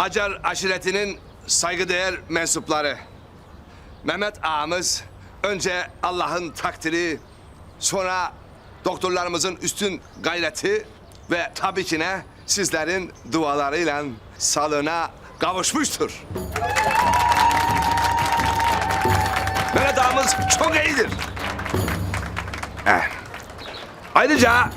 Acar aşiretinin saygıdeğer mensupları. Mehmet ağamız önce Allah'ın takdiri, sonra doktorlarımızın üstün gayreti ve tabii ki ne sizlerin dualarıyla sağlığına kavuşmuştur. Mehmet ağamız çok iyidir. Eh. Ayrıca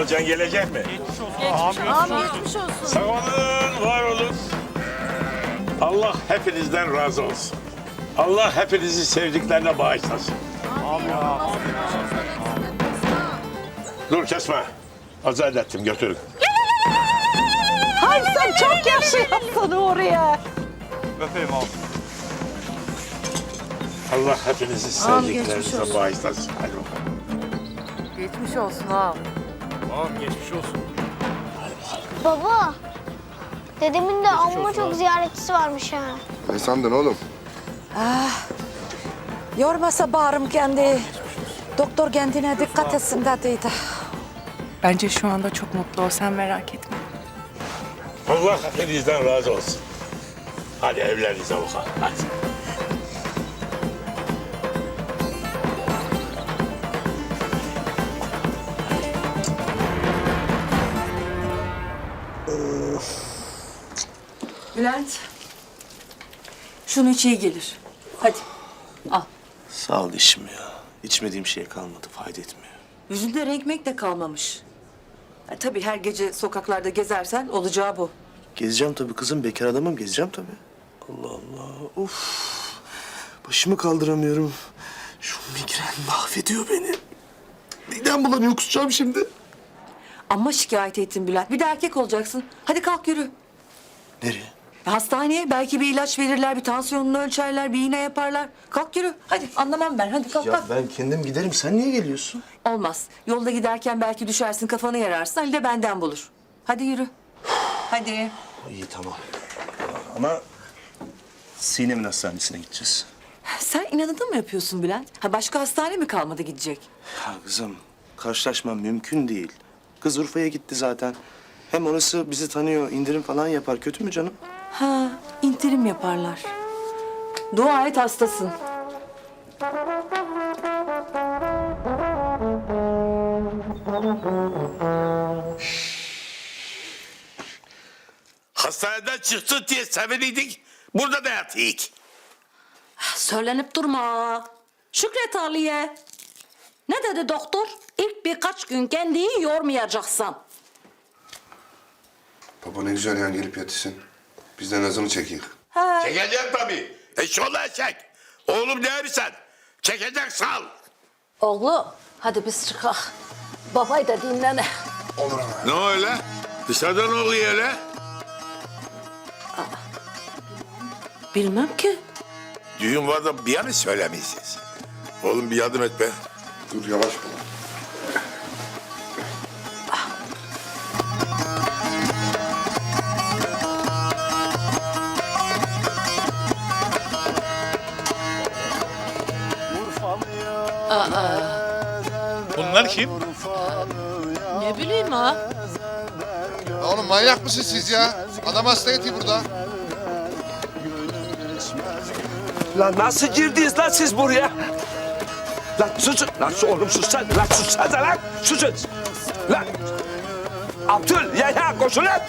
Hocam gelecek mi? Ağam geçmiş olsun. Sağ olun, var olun. Allah hepinizden razı olsun. Allah hepinizi sevdiklerine bağışlasın. Dur kesme. Azat ettim götürün. Hay sen çok yaşıyorsun oraya. Allah hepinizi geçmiş sevdiklerinize olsun. bağışlasın. Hadi bakalım. Geçmiş olsun ağam. Baba. Dedemin de amma çok ziyaretçisi varmış ha. Ne sandın oğlum? Yormasa bağrım kendi. Doktor kendine dikkat etsin dediydi. Bence şu anda çok mutlu ol. Sen merak etme. Allah hepinizden razı olsun. Hadi evlerinize bakalım. Hadi. Bülent. Şunu iç iyi gelir. Hadi al. Sağ ol işim ya. İçmediğim şey kalmadı, fayda etmiyor. Yüzünde renkmek de kalmamış. E, tabii her gece sokaklarda gezersen olacağı bu. Gezeceğim tabii kızım, bekar adamım, gezeceğim tabii. Allah Allah, uf. Başımı kaldıramıyorum. Şu migren mahvediyor beni. Midem bulanıyor, kusacağım şimdi. Ama şikayet ettin Bülent. Bir de erkek olacaksın. Hadi kalk yürü. Nereye? Hastaneye belki bir ilaç verirler, bir tansiyonunu ölçerler, bir iğne yaparlar. Kalk yürü. Hadi anlamam ben. Hadi kalk Ya kalk. ben kendim giderim, sen niye geliyorsun? Olmaz. Yolda giderken belki düşersin, kafanı yararsın. Ali de benden bulur. Hadi yürü. Hadi. İyi tamam. Ama Sinem'in hastanesine gideceğiz. Sen inadına mı yapıyorsun Bülent? Ha başka hastane mi kalmadı gidecek? Ya kızım, karşılaşmam mümkün değil. Kız Urfa'ya gitti zaten. Hem orası bizi tanıyor, indirim falan yapar. Kötü mü canım? Ha, indirim yaparlar. Dua et hastasın. Hastaneden çıktı diye seviniydik. Burada da yatıyık. Söylenip durma. Şükret Ali'ye. Ne dedi doktor? İlk birkaç gün kendini yormayacaksın. Baba ne güzel yani gelip yatışsın. Biz de nazını çekeyik. Çekeceğim tabii. Eşoğlu eşek. Oğlum ne sen? Çekecek sal. Oğlum hadi biz çıkalım. Babayı da dinlene. Ne öyle? Dışarıda ne oluyor öyle? Bilmem ki. Düğün var da bir yana söylemişsiniz. Oğlum bir yardım et be. Dur yavaş baba. Bunlar kim? Ne bileyim ha. Oğlum manyak mısın siz ya? Adam hasta yatıyor burada. Lan nasıl girdiniz lan siz buraya? Lan susun. Lan su oğlum sus sen. Lan sus sen de lan. Susun. Lan. Abdül, Yahya koşun lan.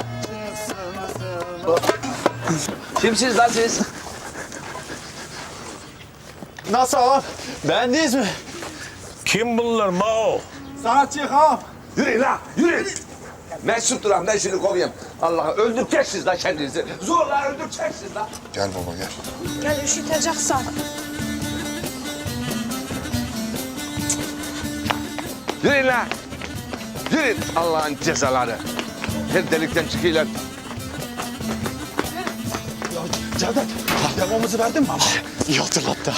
Kimsiniz lan siz? Nasıl ağam? Beğendiniz mi? Kim bunlar Mao? Sanatçı ağam. Yürüyün lan yürüyün. Mesut duran ben şimdi kovayım. Allah'a öldüreceksiniz lan kendinizi. Zorla öldüreceksiniz lan. Gel baba gel. Gel üşüteceksen. Yürüyün lan. Yürüyün Allah'ın cezaları. Her delikten çıkıyorlar. Cevdet, demomuzu verdin mi baba? İyi hatırlattı.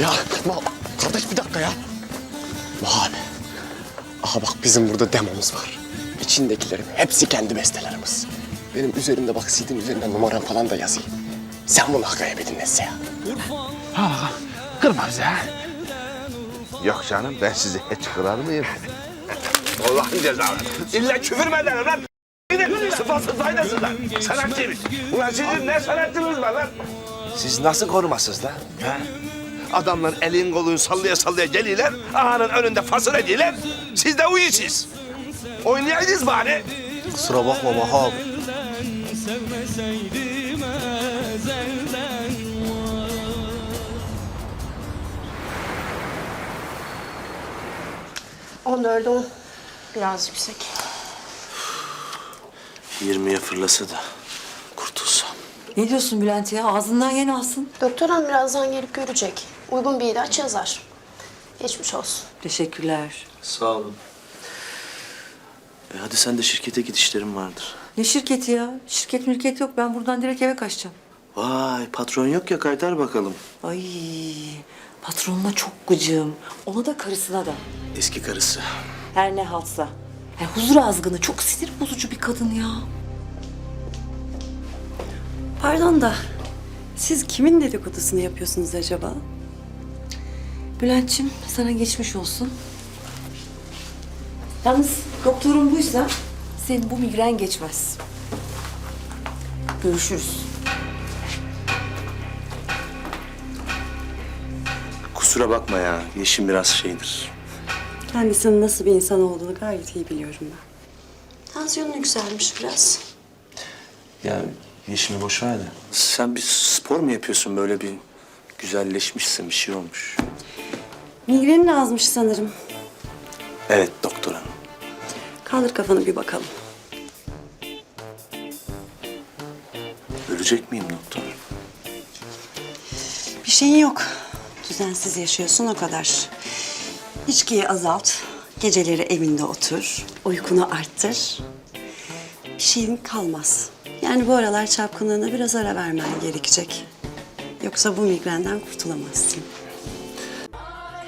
Ya ma kardeş bir dakika ya. Ma abi. Aha bak bizim burada demomuz var. İçindekilerin hepsi kendi bestelerimiz. Benim üzerimde bak CD'nin üzerinde numaram falan da yazayım. Sen bunu hakaya bir dinlese ya. Kırma bizi ha. Yok canım ben sizi hiç kırar mıyım? Allah'ın cezaları. İlla küfür mü ederim lan? Gidin sıfatsız faydasızlar. Sanatçıymış. Ulan sizin ne sanatçınız var lan? Siz nasıl korumasız lan? Ha? Adamlar elin kolun sallaya sallaya geliyorlar. Ağanın önünde fasıl ediyorlar. Siz de uyuyorsunuz. Oynayaydınız bari. Kusura bakma Maha abi. On dörde on. Biraz yüksek. 20'ye fırlasa da kurtulsam. Ne diyorsun Bülent ya? Ağzından yeni alsın. Doktor hanım birazdan gelip görecek. Uygun bir ilaç yazar. Geçmiş olsun. Teşekkürler. Sağ olun. E hadi sen de şirkete git işlerin vardır. Ne şirketi ya? Şirket mülkiyet yok. Ben buradan direkt eve kaçacağım. Vay patron yok ya kaytar bakalım. Ay patronuna çok gıcığım. Ona da karısına da. Eski karısı. Her ne haltsa. Yani huzur azgını çok sinir bozucu bir kadın ya. Pardon da siz kimin dedikodusunu yapıyorsunuz acaba? Bülent'ciğim sana geçmiş olsun. Yalnız doktorun buysa senin bu migren geçmez. Görüşürüz. Kusura bakma ya Yeşim biraz şeydir. Kendisinin nasıl bir insan olduğunu gayet iyi biliyorum ben. Tansiyonu yükselmiş biraz. Ya Yeşim'i boş ver de. Sen bir spor mu yapıyorsun böyle bir güzelleşmişsin bir şey olmuş. Migrenin azmış sanırım. Evet doktor hanım. Kaldır kafanı bir bakalım. Ölecek miyim doktor? Bir şeyin yok. Düzensiz yaşıyorsun o kadar. İçkiyi azalt. Geceleri evinde otur. Uykunu arttır. Bir şeyin kalmaz. Yani bu aralar çapkınlığına biraz ara vermen gerekecek. Yoksa bu migrenden kurtulamazsın.